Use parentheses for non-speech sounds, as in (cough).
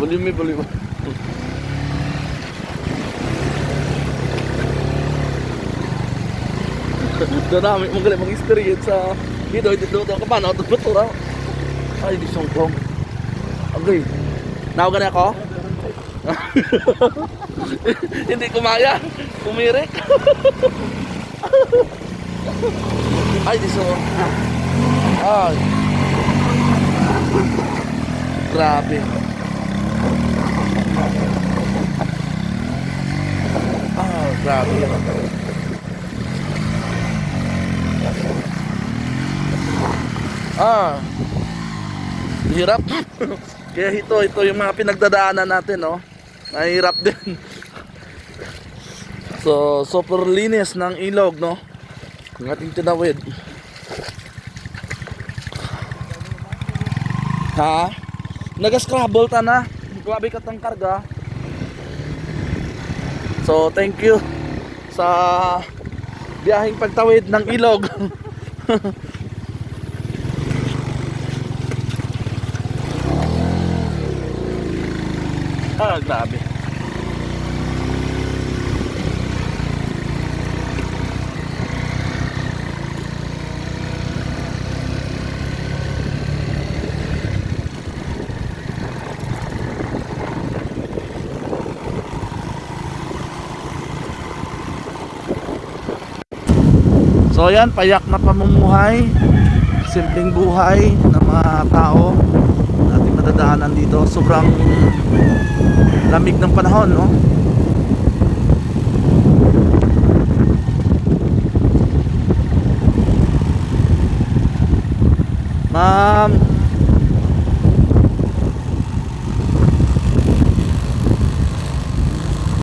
Bulimi, bulimi. Darami mo galing mag-experience sa dito, dito, dito, ka pa, no? Ito, ito, raw. Ay, di songkong. Okay. Nawa gani ako? (laughs) Hindi kumaya. Pumirik. (laughs) Ay, di so. Ay. Grabe. Ah, grabe. Ah. Hirap. (laughs) Kaya ito, ito yung mga pinagdadaanan natin, no? Mahirap din. (laughs) So, super linis ng ilog, no? Ang ating tinawid. Ha? Nag-scrabble ta na. Grabe ka tang karga. So, thank you sa biyaheng pagtawid ng ilog. (laughs) ah, grabe. So ayan, payak na pamumuhay, simpleng buhay ng mga tao na ating madadaanan dito. Sobrang lamig ng panahon, no? Ma'am,